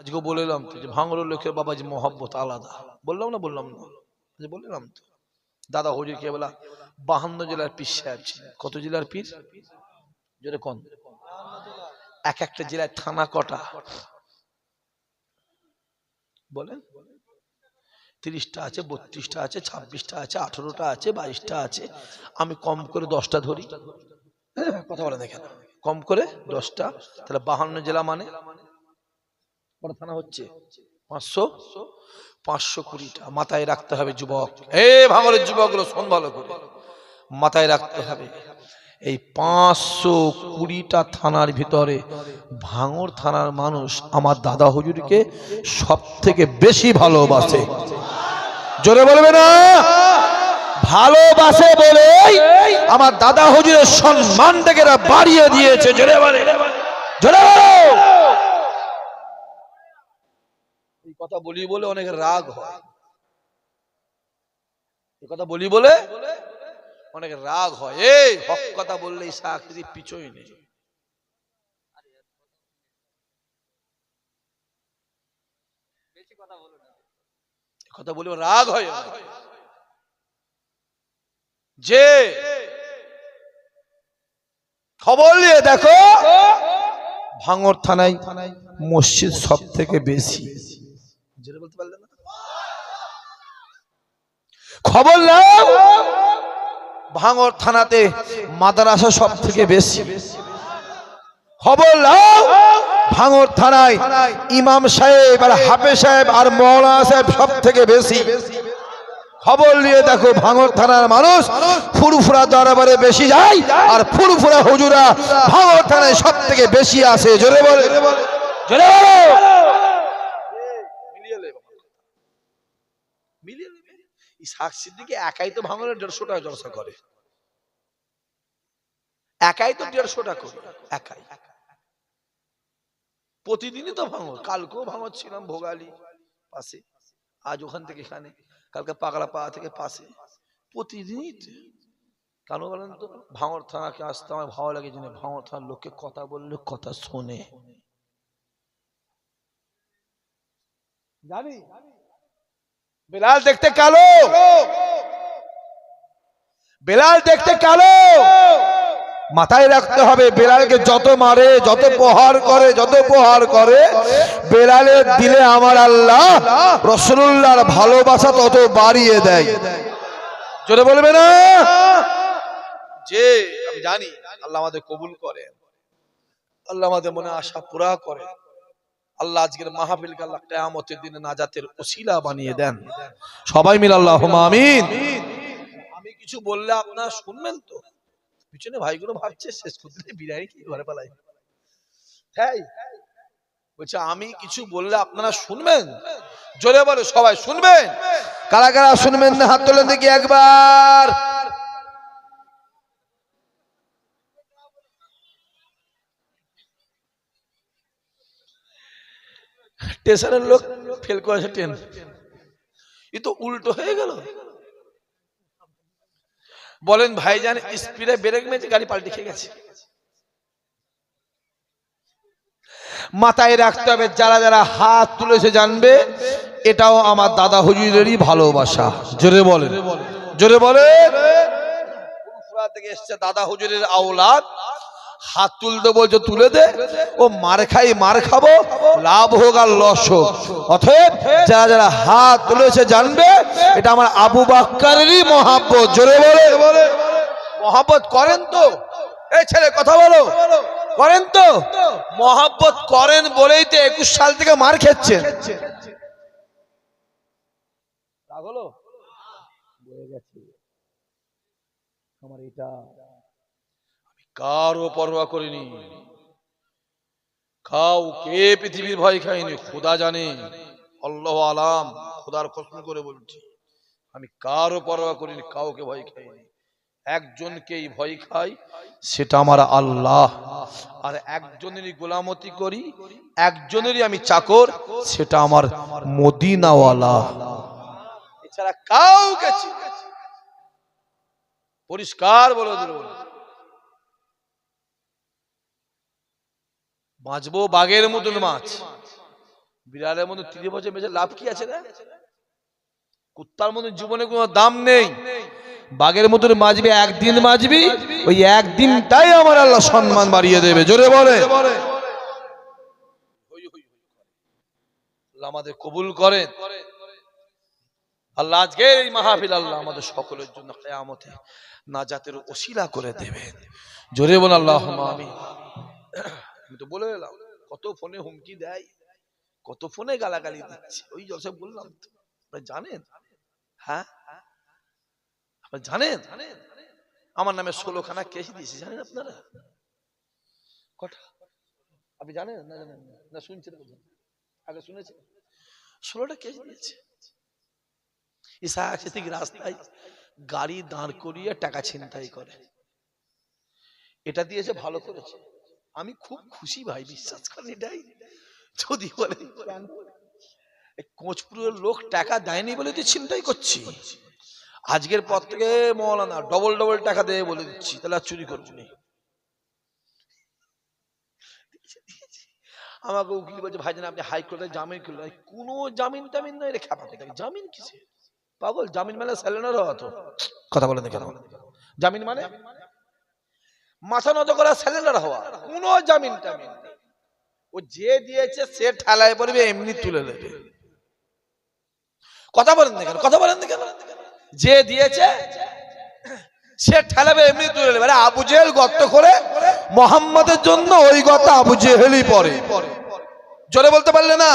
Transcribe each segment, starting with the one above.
আজকে বললাম তো যে ভাঙড়ের লোকের বাবা যে মোহাব্বত আলাদা। বললাম না বললাম না। আজ বললাম তো। দাদা হুজুর কে বলা, বাহান্ন জেলার পীর সাহেব কত জেলার পীর? জোরে এক একটা জেলায় থানা কটা? বলেন। তিরিশটা আছে, বত্রিশটা আছে, ছাব্বিশটা আছে, আঠেরোটা আছে, বাইশটা আছে। আমি কম করে দশটা ধরি। কথা বলে দেখেন। কম করে দশটা। তাহলে বাহান্ন জেলা মানে? কটা থানা হচ্ছে? পাঁচশো? পাঁচশো। কুড়িটা। মাথায় রাখতে হবে যুবক। এ ভাঙরের যুবকগুলো শোন ভালো করে। মাথায় রাখতে হবে। এই পাঁচশো কুড়িটা থানার ভিতরে ভাঙর থানার মানুষ আমার দাদা হুজুরকে সব থেকে বেশি ভালোবাসে। জোরে বলবে না? ভালোবাসে বলে আমার দাদা হুজুরের সম্মানটাকে বাড়িয়ে দিয়েছে। জোরে বলে। জোরে বলো এই কথা বলি বলে অনেক রাগ হয়। কথা বলি বলে অনেক রাগ হয়। এই হক কথা বললে এই চাকরি পিছই নেই। কথা বলি রাগ হয়। যে খবর নিয়ে দেখো ভাঙর থানায় মসজিদ সব থেকে বেশি। জোরে বলতে পারলে না? খবর নাও! ভাঙর থানাতে মাদ্রাসা সব থেকে বেশি। খবর নাও! ভাঙর থানায় ইমাম সাহেব আর হাফে সাহেব আর মৌলানা সাহেব সব থেকে বেশি। খবর নিয়ে দেখো ভাঙর থানার মানুষ ফুরফুরা দরবারে বেশি যায় আর ফুরফুরা হুজুরা ভাঙর থানায় সব থেকে বেশি আসে। জোরে বলে। জোরে বলো। এই সিদ্দিকে একাই তো ভাঙনের দেড়শো টাকা জলসা করে। একাই তো দেড়শো টাকা একাই। প্রতিদিনই তো ভাঙর কালকেও ভাঙর ভোগালি পাশে। আজ ওখান থেকে এখানে, কালকে পাগলা পাড়া থেকে পাশে। প্রতিদিনই কেন বলেন তো? ভাঙর থানাকে আসতে আমার ভালো লাগে জেনে ভাঙর থানার লোককে কথা বললে কথা শোনে। জানি। বেলাল দেখতে কালো। বেলাল দেখতে কালো। মাথায় রাখতে হবে, বেলালকে যত মারে, যত প্রহার করে, যত প্রহার করে, বেলালের দিলে আমার আল্লাহ রসুল্লাহর ভালোবাসা তত বাড়িয়ে দেয়। জোরে বলবে না? যে, আমি জানি, আল্লাহ আমাদের কবুল করে আল্লাহ আমাদের মনে আশা পুরা করে আল্লাহ আজকের মাহফিলকে আল্লাহ কেয়ামতের দিনে নাজাতের ওসিলা বানিয়ে দেন। সবাই মিল আল্লাহ আমিন। আমি কিছু বললে আপনারা শুনবেন তো। পিছনে ভাইগুলো ভাবছে, শেষ করতে বিরিয়ানি কি ঘরে পালাই। তাই বলছে, আমি কিছু বললে আপনারা শুনবেন? জোরে বলে, সবাই শুনবেন? কারা কারা শুনবেন? না হাত তোলেন দেখি একবার। স্টেশনের লোক ফেল করেছে ট্রেন। এ তো উল্টো হয়ে গেল। বলেন ভাইজান, স্পিডে ব্রেক মেরেছে গাড়ি পাল্টে খেয়ে গেছে। মাথায় রাখতে হবে, যারা যারা হাত তুলেছে জানবে, এটাও আমার দাদা হুজুরেরই ভালোবাসা। জোরে বলে জোরে বলে ফুরফুরা থেকে এসছে দাদা হুজুরের আওলাদ? হাত তুলতে বলছে, তুলে দে। ও মার খাই, মার খাব। লাভ হোক আর লস হোক। অতএব যারা যারা হাত তুলেছে জানবে, এটা আমার আবু বাক্কারেরই মহাব্বত। জোরে বলে। মহাব্বত করেন তো। এই ছেলে, কথা বলো। করেন তো। মহাব্বত করেন বলেই তো একুশ সাল থেকে মার গেছে। আমার এটা কারও পরোয়া করিনি। খাও কে পৃথিবীর ভয় খাইনি, খোদা জানে। আল্লাহ আলাম খোদার কসম করে বলছি, আমি কারও পরোয়া করিনি, কাউকে ভয় খাইনি। একজনকেই ভয় খাই, সেটা আমার আল্লাহ। আর একজনেরই গোলামতি করি, একজনেরই আমি চাকর, সেটা আমার মদিনাওয়ালা। এছাড়া কাউকে পরিষ্কার বলে দিল বাঁচবো বাঘের মতন মাছ। বিড়ালের মধ্যে তিরিশ বছর বেঁচে লাভ কি আছে রে? কুত্তার মধ্যে জীবনে কোনো দাম নেই। বাঘের মতন মাঝবি একদিন মাঝবি ওই একদিনটাই আমার আল্লাহ সম্মান বাড়িয়ে দেবে। জোরে বলে। আমাদের কবুল করেন। আল্লাহ আজকে এই মাহফিল আল্লাহ আমাদের সকলের জন্য কেয়ামতে নাজাতের ওসিলা করে দেবেন। জোরে বল আল্লাহ আমি আমি তো বলে এলাম, কত ফোনে হুমকি দেয়, কত ফোনে গালাগালি দিচ্ছে, ওই জলসা বললাম তো। আপনারা জানেন? হ্যাঁ? আপনারা জানেন? আমার নামে ষোলো খানা কেস দিয়েছে, জানেন আপনারা? কটা? আপনি জানেন? না জানেন? না? শুনছেন আগে শুনেছেন? ষোলোটা কেস দিয়েছে। ইসা থেকে রাস্তায় গাড়ি দাঁড় করিয়ে টাকা ছিনতাই করে। এটা দিয়েছে, ভালো করেছে। আমি খুব খুশি ভাই, বিশ্বাস করেন এটাই যদি বলে কোচপুরের লোক টাকা দেয়নি বলে তুই চিন্তাই করছি। আজকের পর থেকে মৌলানা ডবল ডবল টাকা দেবে বলে দিচ্ছি, তাহলে আর চুরি করব নি। আমাকে উকিল বলছে, ভাই ভাইজান আপনি হাইকোর্টে জামিন করলেন কোনো জামিন টামিন নয় রে খাপাতে থাকে জামিন কিসে পাগল, জামিন মানে স্যালেন্ডার হওয়া তো। কথা বলেন কেন জামিন মানে? মাথা নত করা স্যালেন্ডার হওয়া, কোনো জামিন টামিন ও যে দিয়েছে, সে ঠেলায় পড়বে, এমনি তুলে নেবে। কথা বলেন না কেন? কথা বলেন না কেন? যে দিয়েছে, সে ঠেলাবে, এমনি তুলে নেবে। আবু জেহেল গর্ত করে মোহাম্মদের জন্য ওই গর্ত আবু জেহেলই পড়ে। জোরে বলতে পারলে না?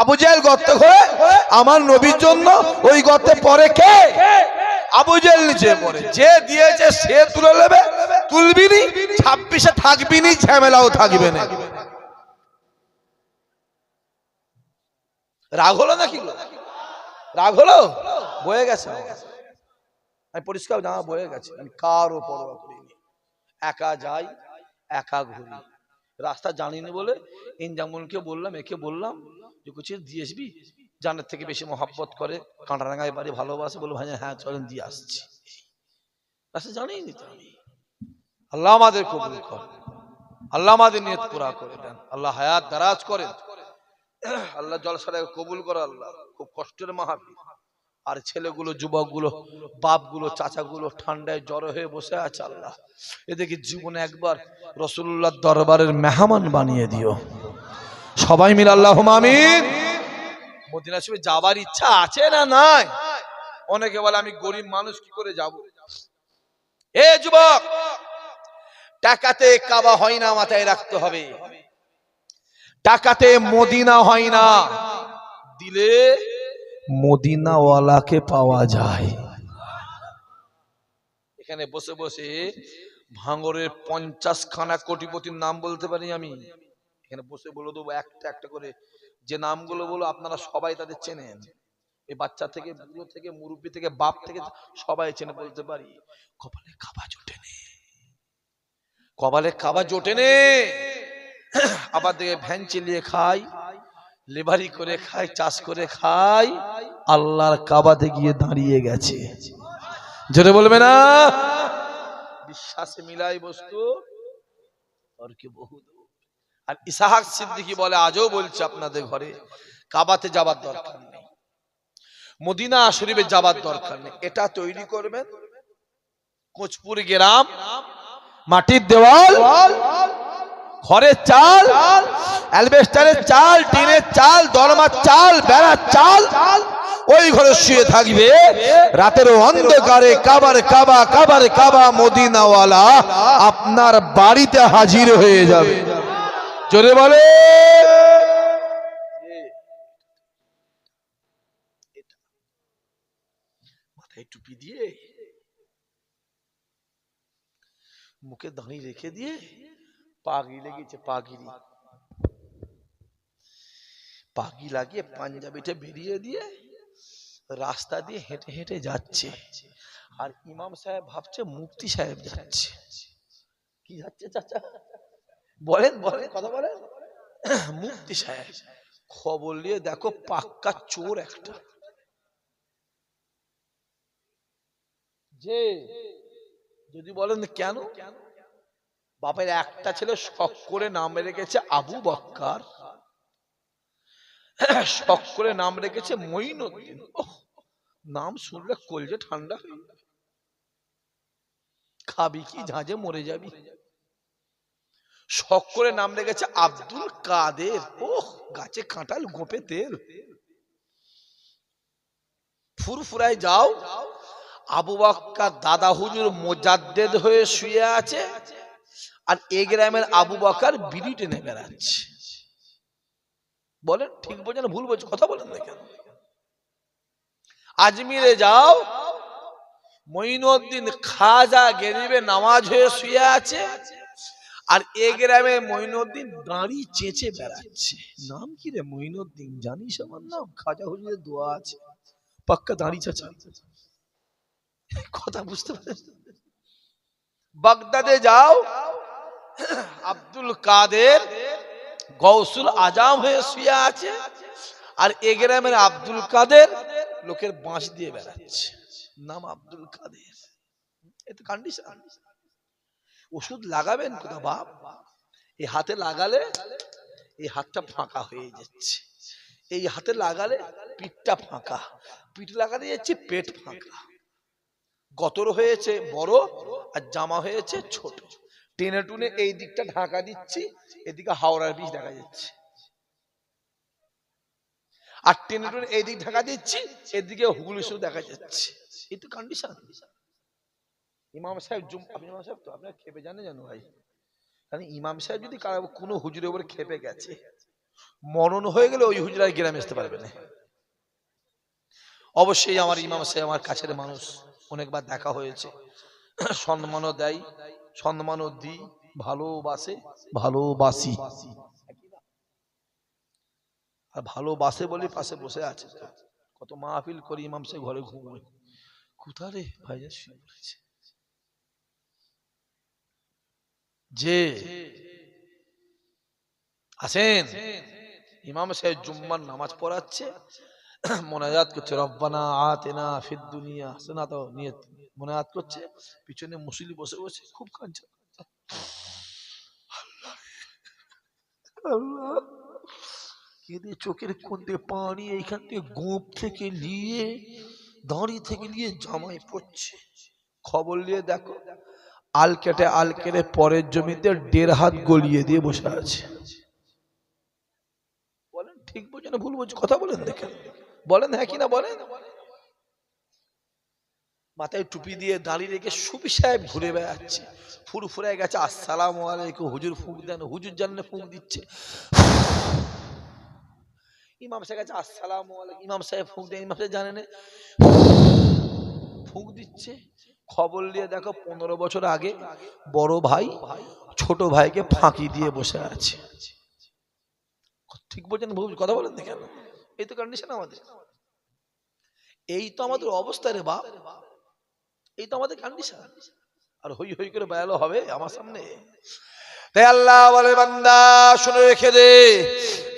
আবু জেহেল গর্ত করে আমার নবীর জন্য ওই গর্তে পরে কে? আবু জেহেল নিচে পড়ে যে দিয়েছে সে তুলে নেবে, তুলবি নি, ছাব্বিশে থাকবি নি, ঝামেলাও থাকবে না। রাগ হলো নাকি? রাগ হলো? বয়ে গেছে আমি পরিষ্কার জামা বয়ে গেছে। আমি পরোয়া করিনি? একা যাই, একা ঘুরি। রাস্তা জানিনি বলে ইনজামুলকে বললাম, একে বললাম যে কিছু দিয়ে আসবি জানের থেকে বেশি মহাব্বত করে কাঁটারাঙ্গায় বাড়ি ভালোবাসে বলে ভাই হ্যাঁ চলেন, দিয়ে আসছি। রাস্তা জানিনি তো। আল্লাহ আমাদের কবুল কর। আল্লাহ আমাদের নিয়ত পুরা করে দেন। আল্লাহ হায়াত দারাজ করেন। আল্লাহ জলসাটাকে কবুল করো, আল্লাহ। খুব কষ্টের মাহাবীর। আর ছেলেগুলো, যুবকগুলো, বাপগুলো, চাচাগুলো ঠান্ডায় জ্বর হয়ে বসে আছে, আল্লাহ। এদেরকে জীবনে একবার রসুল্লাহ দরবারের মেহমান বানিয়ে দিও। সবাই মিলে আল্লাহ আমিন। মদিনা শরীফে যাবার ইচ্ছা আছে না নাই? অনেকে বলে, আমি গরিব মানুষ, কি করে যাব? এ যুবক, টাকাতে কাবা হয় না, মাথায় রাখতে হবে। টাকাতে মদিনা হয় না। দিলে মদিনাওয়ালাকে পাওয়া যায়। এখানে বসে বসে ভাঙরের পঞ্চাশ খানা কোটিপতির নাম বলতে পারি আমি। এখানে বসে বলে দেবো একটা একটা করে যে নামগুলো বলো, আপনারা সবাই তাদের চেনেন। এই বাচ্চা থেকে, বুড়ো থেকে, মুরব্বী থেকে, বাপ থেকে সবাই চেনে বলতে পারি, কপালে খাবা জোটে নে। কপালে খাবা জোটে নে। আবার দেখে ভ্যান চালিয়ে খাই, লেবারি করে খাই, চাষ করে খাই, আল্লাহর কাবাতে গিয়ে দাঁড়িয়ে গেছে। জোরে বলবে না? বিশ্বাসে মিলাই বস্তু আর কি বহু দূর। আর ইসাহাক সিদ্দিকি বলে, আজও বলছে আপনাদের ঘরে, কাবাতে যাবার দরকার নেই, মদিনা শরীফে যাবার দরকার নেই, এটা তৈরি করবেন, কোচপুর গ্রাম, মাটির দেওয়াল, ঘরের চাল, অ্যালবেস্টারের চাল, টিনের চাল, দরমার চাল, বেড়ার চাল, ওই ঘরে শুয়ে থাকবে রাতের অন্ধকারে কাবার কাবা কাবার কাবা মদিনাওয়ালা, আপনার বাড়িতে হাজির হয়ে যাবে। জোরে বলে। মাথায় টুপি দিয়ে মুখে দাঁড়িয়ে রেখে দিয়ে পাগড়ি লেগেছে, পাগড়ি। পাগড়ি লাগিয়ে পাঞ্জাবিটা বেরিয়ে দিয়ে রাস্তা দিয়ে হেঁটে হেঁটে যাচ্ছে। আর ইমাম সাহেব ভাবছে, মুফতি সাহেব যাচ্ছে। কি যাচ্ছে, চাচা? বলেন বলেন কথা বলেন। মুফতি সাহেব খবর নিয়ে দেখো পাক্কা চোর একটা। যে যদি বলেন কেন? বাপের একটা ছেলে শখ করে নাম রেখেছে আবু বক্কার। শখ করে নাম রেখেছে মঈনুদ্দিন। নাম শুনলে কলজে ঠান্ডা খাবি কি ঝাঁঝে মরে যাবি। শখ করে নাম রেখেছে আব্দুল কাদের। ওহ, গাছে কাঁঠাল, গোপে তেল। ফুরফুরায় যাও। আবু বাক্কার দাদা হুজুর মোজাদ্দেদ হয়ে শুয়ে আছে আর এ গ্রামের আবু বাকার বিড়ি টেনে বেড়াচ্ছে। বলেন, ঠিক বোঝেন, ভুল বলছে কথা বলেন না কেন? আজমিরে যাও। মঈনুদ্দিন খাজা গেরিবে নামাজ হয়ে শুয়ে আছে। আর এ গ্রামে মঈনুদ্দিন দাঁড়ি চেঁচে বেড়াচ্ছে। নাম কি রে মঈনুদ্দিন? জানিস আমার নাম? খাজা হুজুরের দোয়া আছে। পাক্কা দাঁড়ি চাচা। কথা বুঝতে পারেন বাগদাদে যাও। আব্দুল কাদের গৌসুল আজাম হয়ে শুয়ে আছে। আর এ গ্রামের আব্দুল কাদের লোকের বাঁশ দিয়ে বেড়াচ্ছে। নাম আব্দুল কাদের। এতে কন্ডিশন ওষুধ লাগাবেন কোথা বাপ? এই হাতে লাগালে এই হাতটা ফাঁকা হয়ে যাচ্ছে। এই হাতে লাগালে পিঠটা ফাঁকা। পিঠ লাগাতে যাচ্ছে, পেট ফাঁকা। গতর হয়েছে বড় আর জামা হয়েছে ছোট। টেনে টুনে এই দিকটা ঢাকা দিচ্ছি, এদিকে হাওড়ার বীজ দেখা যাচ্ছে। আর টেনে টুনে এই দিক ঢাকা দিচ্ছি, এদিকে হুগলি দেখা যাচ্ছে। এই তো কন্ডিশন ইমাম সাহেব জুম আপনি ইমাম সাহেব তো আপনার খেপে জানে জানো ভাই? কারণ ইমাম সাহেব যদি কোনো হুজুরের উপরে খেপে গেছে মরণ হয়ে গেলে ওই হুজুর আর গ্রামে আসতে পারবে না। অবশ্যই আমার ইমাম সাহেব আমার কাছের মানুষ অনেকবার দেখা হয়েছে। সম্মানও দেয় সম্মানও দিই ভালোবাসে ভালোবাসি। আর ভালোবাসে বলে পাশে বসে আছে কত মাহফিল করি ইমাম সাহেব ঘরে ঘুমোয়। কোথা রে ভাইজান শুয়ে পড়েছে? যে আসেন ইমাম সাহেব জুম্মার নামাজ পড়াচ্ছে। মোনাজাত করছে, রব্বানা আতেনা ফিদ দুনিয়া হাসানা তো নিয়ে মোনাজাত করছে। পিছনে মুসলি বসে বসে খুব কাঁদছে। কেঁদে চোখের কোন দিয়ে পানি এইখান থেকে গোপ থেকে নিয়ে, দাঁড়ি থেকে নিয়ে জামাই পড়ছে। খবর নিয়ে দেখো দেখো আল কেটে আল কেটে পরের জমিতে দেড় হাত গলিয়ে দিয়ে বসে আছে। বলেন, ঠিক বলছে না ভুল বলছে কথা বলেন দেখেন। বলেন হ্যাঁ কিনা বলেন? মাথায় টুপি দিয়ে দাঁড়িয়ে রেখে সুবি সাহেব ঘুরে বেড়াচ্ছে। ফুরফুরে গেছে, আসসালাম আলাইকুম, হুজুর ফুঁক দেন, হুজুর জানলে ফুঁক দিচ্ছে। ইমাম সাহেব কাছে আসসালাম আলাইকুম। ইমাম সাহেব ফুঁক দেন, ইমাম সাহেব জানেন ফুঁক দিচ্ছে। খবর নিয়ে দেখো পনেরো বছর আগে বড় ভাই ছোট ভাইকে ফাঁকি দিয়ে বসে আছে। ঠিক বলছেন কথা বলেন না কেন? এই তো কন্ডিশন আমাদের। এই তো আমাদের অবস্থা রে বাপ। এই তো আমাদের কন্ডিশন আর হই হই করে বেড়ালো হবে আমার সামনে। তাই আল্লাহ বলে, বান্দা, শুনে রেখে দে।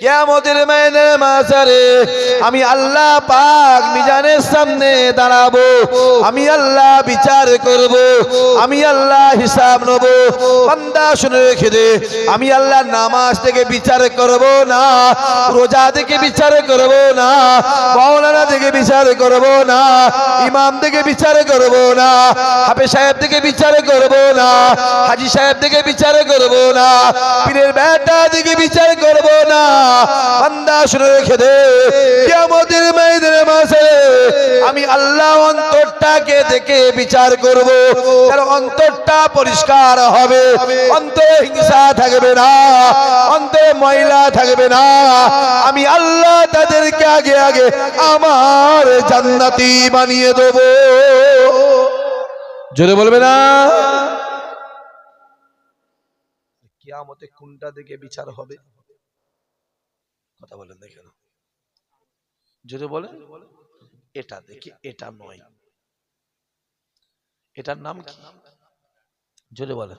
কিয়ামতের ময়দানে মাসারে আমি আল্লাহ পাক মিজানের সামনে দাঁড়াবো, আমি আল্লাহ বিচার করব, আমি আল্লাহ হিসাব নেব। বান্দা শুনে রেখে দে, আমি আল্লাহ নামাজ থেকে বিচার করব না, রোজা থেকে বিচার করব না, মাওলানা থেকে বিচার করব না, ইমাম থেকে বিচার করব না, হাফেজ সাহেব থেকে বিচার করব না, হাজি সাহেব থেকে বিচার করব না, পীরের বেটা থেকে বিচার করব না। বান্দা রেখে দে। কিয়ামতের ময়দানে মাসে আমি আল্লাহ অন্তরটাকে দেখে বিচার করব। তার অন্তরটা পরিষ্কার হবে। অন্তরে হিংসা থাকবে না। অন্তরে ময়লা থাকবে না। আমি আল্লাহ তাদেরকে আগে আগে আমার জান্নাতি বানিয়ে দেব। জোরে বলবে না? কিয়ামতে কোনটা দেখে বিচার হবে? কথা বলেন দেখেন জোরে বলে এটা দেখে, এটা নয়। এটার নাম কি? জোরে বলে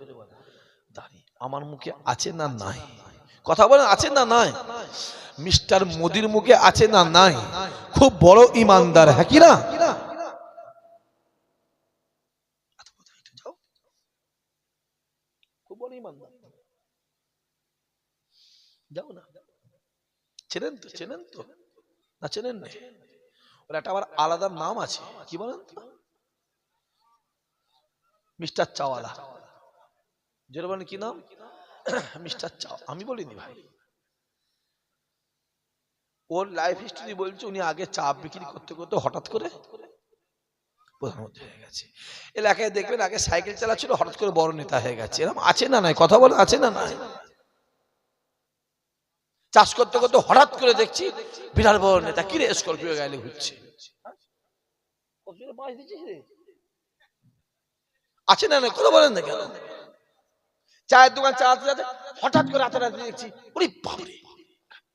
দাড়ি, আমার মুখে আছে না নাই? কথা বলেন, আছে না নাই? মিস্টার মোদির মুখে আছে না নাই? খুব বড় ইমানদার হ্যাঁ কি না? যাও না। চেনেন তো? চেনেন তো? না, চেনেন না একটা আবার আলাদা নাম আছে। কি বলেন তো? মিস্টার চাওয়ালা। যেটা বলেন, কি নাম? মিস্টার চাও আমি বলিনি ভাই। ওর লাইফ হিস্টরি বলছে উনি আগে চা বিক্রি করতে করতে হঠাৎ করে প্রধানমন্ত্রী হয়ে গেছে। এলাকায় দেখবেন আগে সাইকেল চালাচ্ছিল, হঠাৎ করে বড় নেতা হয়ে গেছে। এরকম আছে না নাই? কথা বলে আছে না নাই? চাষ করতে করতে হঠাৎ করে দেখছি বিরাট বড় নেতা, কি রে স্করপিও গাইলে ঘুরছে আছে না নাই? কথা বলেন না কেন? চায়ের দোকান চালাতে চালাতে হঠাৎ করে রাতে রাতে দেখছি, ওরে বাবরে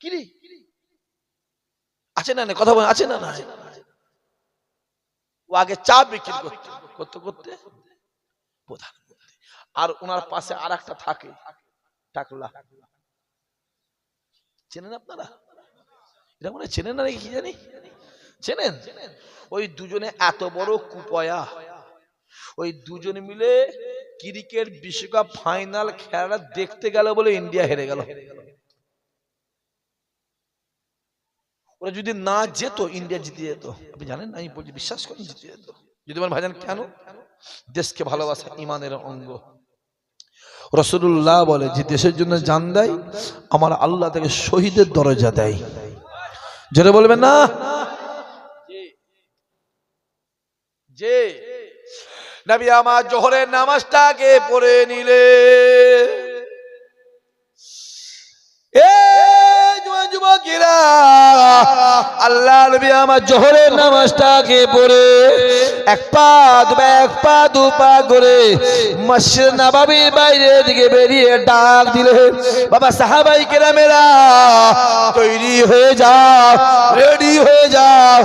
কিরে আছে না না কথা বলেন, আছে না না ও আগে চা বিক্রি করতে করতে করতে প্রধানমন্ত্রী। আর ওনার পাশে আর একটা থাকে টাকলা চেনেন আপনারা? এটা মনে চেনেন না কি জানি? চেনেন? ওই দুজনে এত বড় কুপয়া। ওই দুজন মিলে ক্রিকেট বিশ্বকাপ ফাইনাল খেলাটা দেখতে গেল বলে ইন্ডিয়া হেরে গেল। ওরা যদি না যেত, ইন্ডিয়া জিতে যেত। আপনি জানেন না, আমি বলছি, বিশ্বাস করেন, জিতে যেত। যদি আমার ভাইজান কেন? দেশকে ভালোবাসা ইমানের অঙ্গ। রসুল্লাহ বলে, যে দেশের জন্য জান দেয়, আমার আল্লাহ তাকে শহীদের দরজা দেয়। যেটা বলবেন না? যে নবী আমার জোহরের নামাজটাকে পড়ে নিলে। এ যুবকেরা আল্লাহ নবী আমার জোহরের নামাজটাকে পড়ে এক পা দুপা এক পা দু পা করে মসজিদ নবাবির বাইরে দিকে বেরিয়ে ডাক দিলে, বাবা সাহাবাই কেরামেরা, তৈরি হয়ে যাও, রেডি হয়ে যাও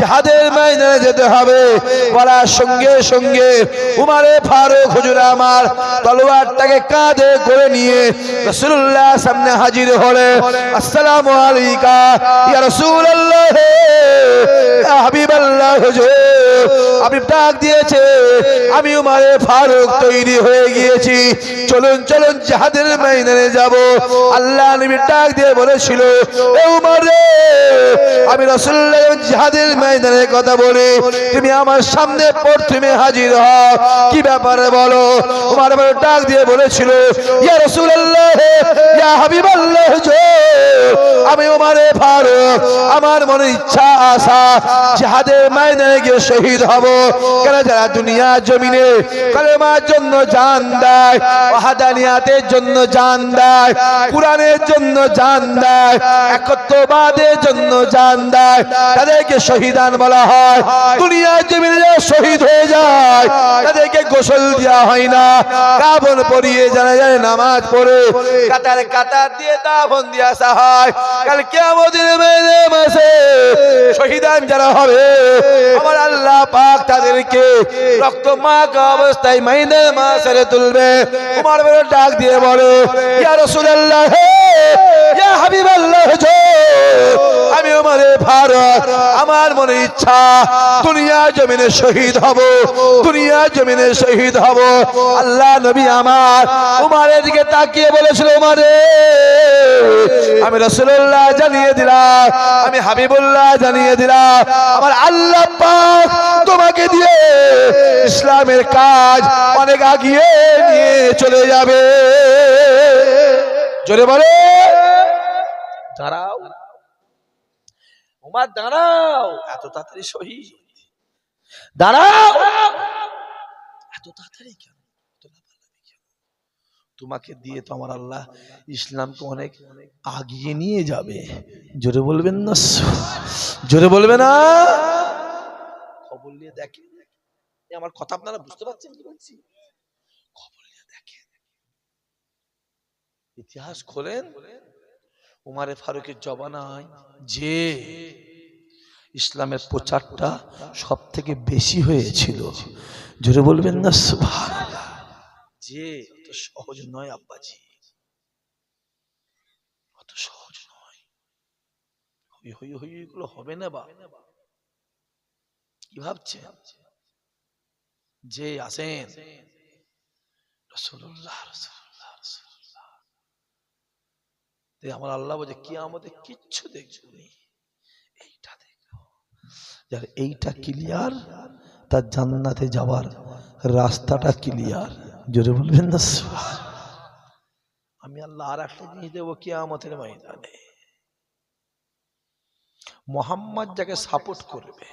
যাদের ময়দানে যেতে হবে। বলার সঙ্গে সঙ্গে উমারে ফারুক হুজুর আমার তলোয়ারটাকে কাঁধে করে নিয়ে রাসূলুল্লাহ সামনে হাজির হলে আসসালামু আলাইকা, ইয়া রাসূলুল্লাহ। ডাক দিয়েছে, আমি ফারুক তৈরি হয়ে গিয়েছি। চলুন চলুন জাহাদের যাব। আল্লাহ নবী ডাক দিয়ে বলেছিল আমি রাসূলুল্লাহ জাহাদের কথা বলি, তুমি আমার সামনে প্রথমে হাজির হও। কি ব্যাপারে বলো? উমর ডাক দিয়ে বলেছিল, ইয়া হুজুর, আমি উমারে ফারুক, আমার মনে ইচ্ছা আশা জাহাদের ময়দানে গিয়ে শহীদ হব, কেন যারা দুনিয়া জমিনে কালেমার জন্য জান দেয়, ওয়াহাদানিয়াতের জন্য জান দেয়, কোরআনের জন্য জান দেয়, একত্ববাদের জন্য জান দেয়, তাদেরকে শহীদান বলা হয়। দুনিয়ার জমিনে যারা শহীদ হয়ে যায়, তাদেরকে গোসল দেওয়া হয় না। কাবন পরিয়ে জানা যায় নামাজ পড়ে, কাতার কাতার দিয়ে দাফন দিয়ে আসা হয়। কাল কেমন মাসে শহীদান যারা হবে, আমার আল্লাহ পাক তাদেরকে রক্ত মাখা অবস্থায় মাইনের মাসের তুলবে। তোমার বেরো ডাক দিয়ে বলো, ইয়া রাসূলুল্লাহ, হে, ইয়া হাবিবাল্লাহ হুজুর আমি আমারে ভারত আমার মনে ইচ্ছা, দুনিয়া জমিনে শহীদ হব, দুনিয়া জমিনে শহীদ হব। আল্লাহ নবী আমার উমারের দিকে তাকিয়ে বলেছিল, উমারে, আমি রসুল্লাহ জানিয়ে দিলাম, আমি হাবিবুল্লাহ জানিয়ে আমার আল্লাহ পাক তোমাকে দিয়ে ইসলামের কাজ অনেক আগিয়ে নিয়ে চলে যাবে। জোরে বলে। দাঁড়াও। দাঁড়াও। এত তাড়াতাড়ি শহীদ। দাঁড়াও। এত তাড়াতাড়ি কেন? তোমাকে দিয়ে তো আমার আল্লাহ ইসলামকে অনেক আগিয়ে নিয়ে যাবে। জোরে বলবেন না, জোরে বলবে না। খবর নিয়ে দেখেন। আমার কথা আপনারা বুঝতে পারছেন কি বলছি? ইতিহাস খোলেন। উমারে ফারুকের জবানায় যে ইসলামের প্রচারটা সব থেকে বেশি হয়েছিল। জোরে বলবেন না। যে সহজ নয়, আব্বাজি অত সহজ নয় এগুলো হবে না বা? কি ভাবছে? যে আসেন আমার আল্লাহ বলছে কি আমাদের কিচ্ছু দেখবনি এইটা দেখো। এইটা ক্লিয়ার তার জান্নাতে যাওয়ার রাস্তাটা ক্লিয়ার জোরে বলবেন না? আমি আল্লাহ আর একটা জিনিস দেবো কিয়ামতের ময়দানে। মোহাম্মদ যাকে সাপোর্ট করবে।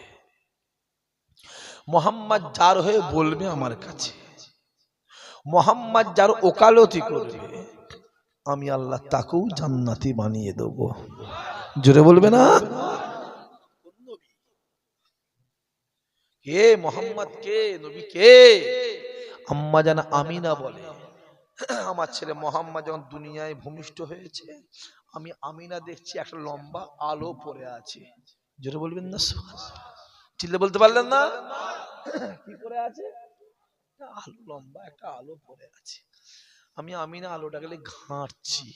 মোহাম্মদ যার হয়ে বলবে আমার কাছে। মোহাম্মদ যার ওকালতি করবে। আমি আল্লাহ তাকেও জান্নাতি বানিয়ে দেব। জোরে বলবে না? কে মোহাম্মদ? কে? নবী কে? আম্মা যেন আমিনা বলে। আমার ছেলে মোহাম্মদ যখন দুনিয়ায় ভূমিষ্ঠ হয়েছে আমি আমিনা দেখছি, একটা লম্বা আলো পড়ে আছে। জোরে বলবেন না চিল্লে বলতে পারলেন না? কি পড়ে আছে? আলো, লম্বা একটা আলো পড়ে আছে। আমি আমিনা আলোটা গেলে ঘাঁটছি।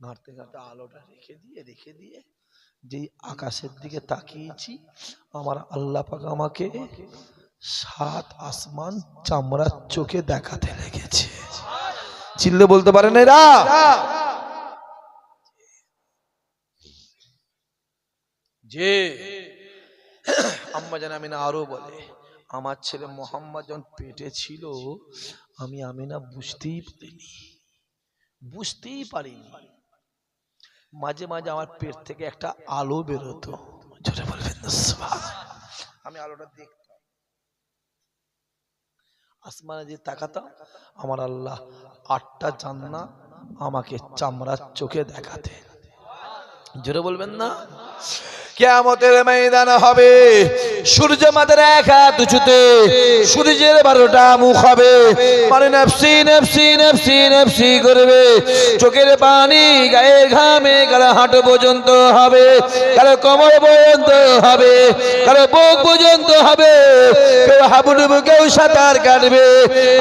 ঘাঁটতে ঘাঁটতে আলোটা রেখে দিয়ে রেখে দিয়ে যেই আকাশের দিকে তাকিয়েছি, আমার আল্লাহ পাক আমাকে সাত আসমান চামড়ার চোখে দেখাতে লেগেছে। চিল্লে বলতে পারেন এরা? যে আম্মা জান আমিনা আরও বলে, আমার ছেলে মোহাম্মদ যখন পেটে ছিল, আমি আমিনা বুঝতেই পারিনি বুঝতেই পারিনি। মাঝে মাঝে আমার পেট থেকে একটা আলো বেরোতো, জোরে বলবেন। আমি আলোটা দেখতাম। আসমানে যে তাকাতাম, আমার আল্লাহ আটটা জান্না আমাকে চামড়ার চোখে দেখাতে জোরে বলবেন না? কেয়ামতের ময়দান হবে। সূর্য মাথার এক হাত উঁচুতে, সূর্যের বারোটা মুখ হবে। মানে নফসি নফসি নফসি নফসি করবে। চোখের পানি গায়ে ঘামে, কারও হাঁটু পর্যন্ত হবে, কারও কোমর পর্যন্ত হবে, কারও বুক পর্যন্ত হবে। কেউ হাবুডুবু, কেউ সাঁতার কাটবে।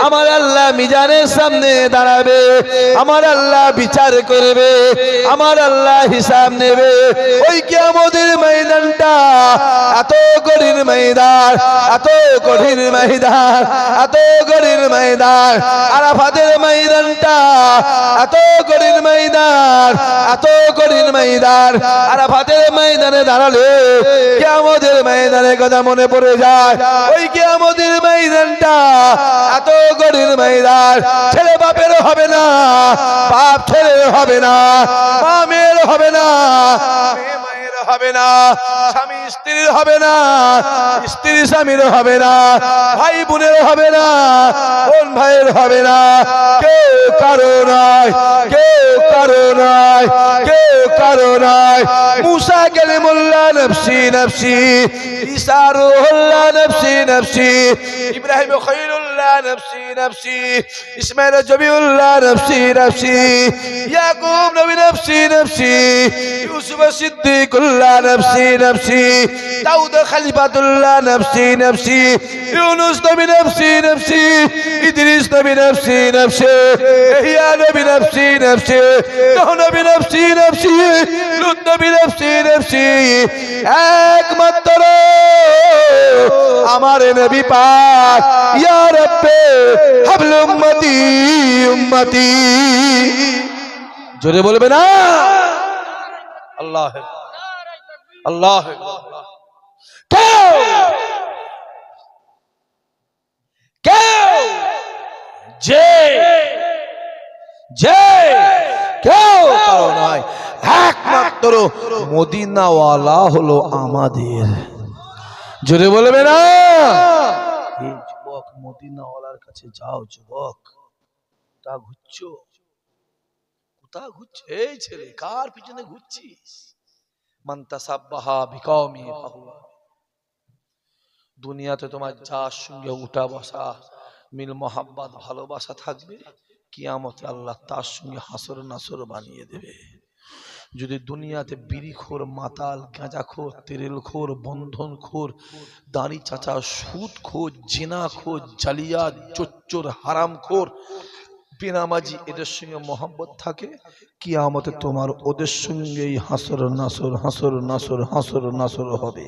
আমার আল্লাহ মিজানের সামনে দাঁড়াবে। আমার আল্লাহ বিচার করবে। আমার আল্লাহ হিসাব নেবে। ওই কি আমাদের ময়দানটা, এত কঠিন ময়দান, এত কঠিন ময়দান, এত কঠিন ময়দান, আরাফাতের ময়দানটা, এত কঠিন ময়দান, এত কঠিন ময়দান, আরাফাতের ময়দানে দাঁড়ালে কে ময়দানের কথা মনে পড়ে যায়। ওই কে ময়দানটা, এত কঠিন ময়দান, ছেলে বাপের হবে না, বাপ ছেলে হবে না, মা মেয়ের হবে না হবে না। স্বামী স্ত্রীর হবে না, স্ত্রী স্বামীর হবে না, ভাই বোনের হবে না, বোন ভাইয়ের হবে না। কেউ কারও নয় কেউ কারও নয় কেউ কারও নয় মুসা গেলে মোল্লা নফসি নফসি। ঈসা রুহুল্লাহ নফসি নফসি। ইব্রাহিম খৈরুল্লাহ নফসি নফসি। ইসমাইল জবিউল্লাহ নফসি নফসি। ইয়াকুব নবী নফসি নফসি। ইউসুফ সিদ্দিকুল্লাহ নফসি। নফসি দাউদ খলিফাতুল্লাহ নফসি নফসি। ইউনুস নবী নফসি নফসি। ইদ্রিস নবী নফসি নফসি। ইহয়া নবী নফসি নফসি। নূহ নবী নফসি নফসি। লূত নবী নফসি নফসি। একমাত্র আমার নবী পাক। ইয়া রব্বে হাবল উম্মতি উম্মতি। জোরে বলবে না? আল্লাহ। আল্লাহ কেউ কেউ যে? যে? কেউ কারও নয় একমাত্র মদিনাওয়ালা হলো আমাদের। জোরে বলবে না যুবক, মদিনাওয়ালার কাছে যাও যুবক। তা ঘুরছো? কোথা ঘুরছো? এই ছেলে, কার পিছনে ঘুরছিস? দুনিয়াতে তোমার যার সঙ্গে উঠা বসা, মিল মোহাব্বত, ভালোবাসা থাকবে, কিয়ামতে আল্লাহ তার সঙ্গে হাসর নাসর বানিয়ে দেবে। যদি দুনিয়াতে বিড়িখোর, মাতাল, গাঁজাখোর, তেরেলখোর, বন্ধনখোর, দাড়ি চাচা সুদ খোর জেনা খোর জালিয়া চোচ্চোর, হারামখোর বেনামাজি এদের সঙ্গে মহব্বত থাকে। কিয়ামতে তোমার ওদের সঙ্গেই হাসর, নাসর হাসর নাসর হাসর, নাসর হবে।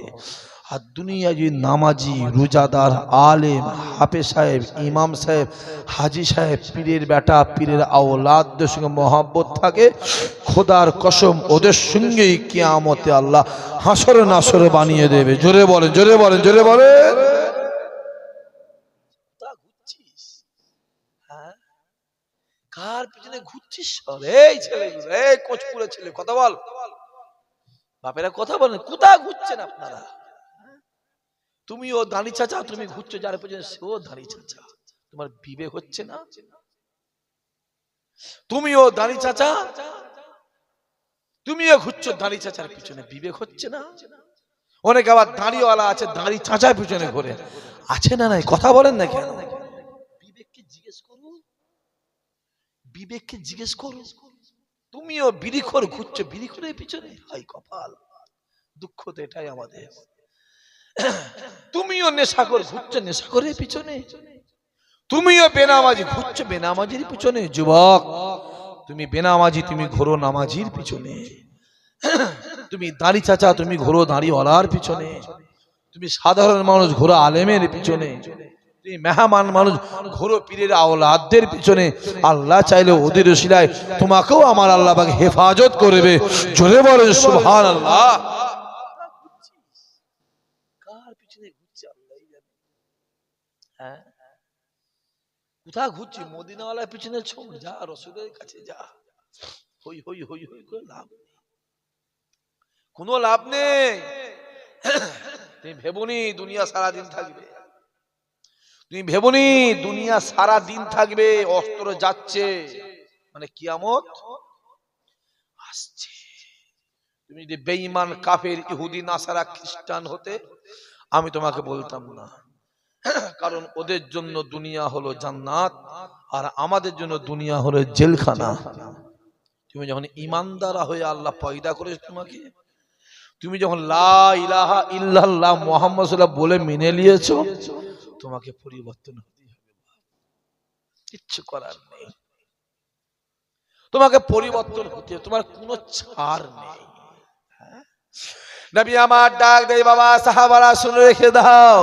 আর দুনিয়া যদি নামাজি, রোজাদার, আলেম হাফে সাহেব, ইমাম সাহেব, হাজি সাহেব, পীরের বেটা, পীরের আওলাদদের সঙ্গে মহাব্বত থাকে। খোদার কসম, ওদের সঙ্গেই কিয়ামতে আল্লাহ হাসরে, নাসরে বানিয়ে দেবে। জোরে বলেন জোরে বলেন জোরে বলেন ঘুরছিস হ্যাঁ কার পিছনে ঘুরছিস? এই ছেলেগুলো, এই কোচপুরে ছেলে, কথা বল। বাপেরা কথা বলেন, কোথায় ঘুরছেন আপনারা? তুমি ও দাঁড়ি চাচা, তুমি ঘুরছো যার পেছনে, সেও দাঁড়ি চাচা। তোমার বিবেক হচ্ছে না? তুমি ও দাঁড়ি চাচা? তুমিও ঘুরছো দাঁড়ি চাচার পিছনে, বিবেক হচ্ছে না? অনেক আবার দাঁড়িওয়ালা আছে দাঁড়ি চাচার পিছনে ঘুরে। আছে না নাই? কথা বলেন না কেন বিবেককে জিজ্ঞেস করো বিবেককে জিজ্ঞেস করো। তুমিও বিড়িখোর ঘুরছো বিড়িখোরের পিছনে? হাই কপাল, দুঃখ তো এটাই আমাদের। তুমিও নেশাকর ঘুরছো নেশাকরের পিছনে? তুমিও বেনামাজি ঘুরছো, বেনামাজির পিছনে? যুবক, তুমি বেনামাজি, তুমি ঘোরো নামাজির পিছনে। তুমি দাড়ি চাচা, তুমি ঘোরো দাড়িওয়ালার পিছনে। তুমি সাধারণ মানুষ, ঘোরো আলেমের পিছনে। মেহমান মানুষ ঘোরো পীরের আওলাদদের পিছনে আল্লাহ চাইলে ওদের শিলায় তোমাকেও আমার আল্লাহ হেফাজত করবে। জোরে বলেন সুবহান আল্লাহ হ্যাঁ? কোথা ঘুরছি? মদিনাওয়ালার পিছনে ছোট যা, রসুলের কাছে যা। হই হই হই হই করে লাভ নেই। কোনো লাভ নেই। ভেবনি দুনিয়া সারাদিন থাকবে। তুমি ভেবনি দুনিয়া সারা দিন থাকবে, অস্ত্র যাচ্ছে। মানে কিয়ামত আসছে। তুমি যদি বেঈমান, কাফের, ইহুদি, নাসারা, খ্রিস্টান হতে, আমি তোমাকে বলতাম না। কারণ ওদের জন্য দুনিয়া হলো জান্নাত, আর আমাদের জন্য দুনিয়া হলো জেলখানা। তুমি যখন ইমানদারা হয়ে আল্লাহ পয়দা করেছে তোমাকে, তুমি যখন লা ইলাহা ইল্লাল্লাহ মুহাম্মদ বলে মেনে নিয়েছো তোমাকে পরিবর্তন হতেই হবে কিচ্ছু করার নেই। তোমাকে পরিবর্তন হতে তোমার কোনো ছাড় নেই। হ্যাঁ? নবী আমার ডাক দেয়, বাবা, সাহাবারা শুনে রেখে দাও।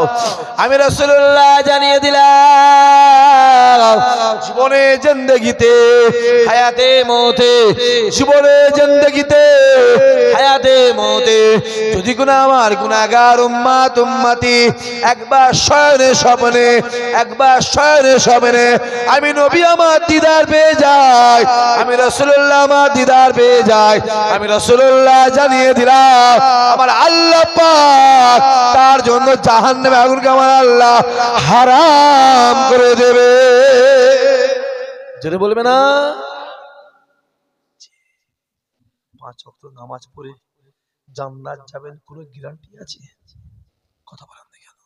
আমি রসুল্লাহ জানিয়ে দিলাম, জীবনে জিন্দগিতে, হায়াতে মতে, জীবনে জিন্দগিতে, হায়াতে মতে, যদি কোন আমার গুনাগার উম্মাত, উম্মাতি একবার শয়নে স্বপ্নে, একবার শয়নে স্বপ্নে আমি নবী আমার দিদার পেয়ে যাই আমি রসুল্লাহ আমার দিদার পেয়ে যাই আমি রসুল্লাহ জানিয়ে দিলাম আমার আল্লাহ পাক তার জন্য জাহান্নামে আগুনকে আমার আল্লাহ হারাম করে দেবে। যেটা বলবে না? পাঁচ অক্ট নামাজ পড়ে জান্নাত যাবেন, কোনো গ্যারান্টি আছে? কথা বলেন কেন?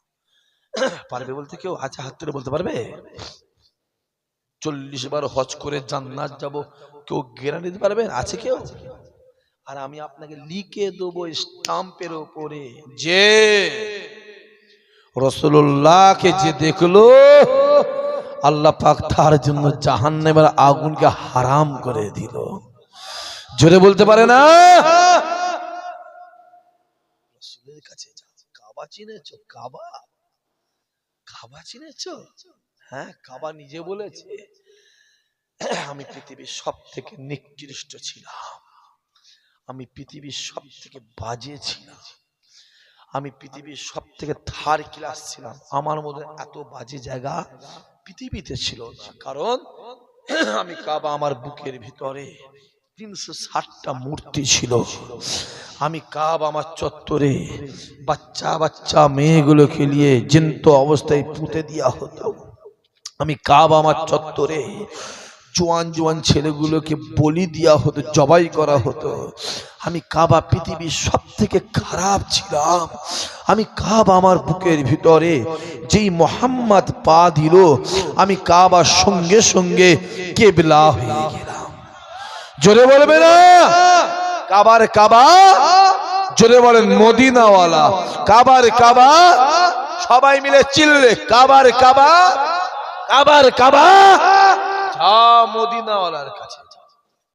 পারবে বলতে কেউ? আছে হাত তুলে বলতে পারবে? চল্লিশ বার হজ করে জান্নাত যাব, কেউ গ্যারান্টি দিতে পারবে? আছে কেউ? আর আমি আপনাকে লিখে দেবো স্টাম্পের ওপরে যে রসুল্লাহকে যে দেখল আল্লাহ পাক তার জন্য জাহান্নামের আগুনকে হারাম করে দিল। জোরে বলতে পারে না? রসুলের কাছে কাবা চিনেছ? কাবা? কাবা চিনেছ? হ্যাঁ কাবা নিজে বলেছে আমি পৃথিবীর সব থেকে নিকৃষ্ট ছিলাম। আমি পৃথিবীর সব থেকে বাজে ছিলাম। আমি পৃথিবীর সব থেকে থার ক্লাস ছিলাম। আমার মধ্যে এত বাজে জায়গা পৃথিবীতে ছিল কারণ আমি কাবা আমার বুকের ভিতরে তিনশো ষাটটা মূর্তি ছিল। আমি কাব আমার চত্বরে বাচ্চা বাচ্চা মেয়েগুলোকে নিয়ে জিন্ত অবস্থায় পুঁতে দেওয়া হতো। আমি কাব আমার চত্বরে জোয়ান জোয়ান ছেলেগুলোকে বলি দেওয়া হতো, জবাই করা হতো। আমি কাবা পৃথিবীর সব থেকে খারাপ ছিলাম। আমি কাব আমার বুকের ভিতরে যেই মোহাম্মদ পা দিল, আমি কাবার সঙ্গে সঙ্গে কেবলা হয়ে গেলাম। জোরে বলবে না? কাবার কাবা? জোরে বলেন, মদিনাওয়ালা। কাবার কাবা? সবাই মিলে চিল্লে, কাবার কাবা? কাবার কাবা? মদিনাওয়ালার কাছে।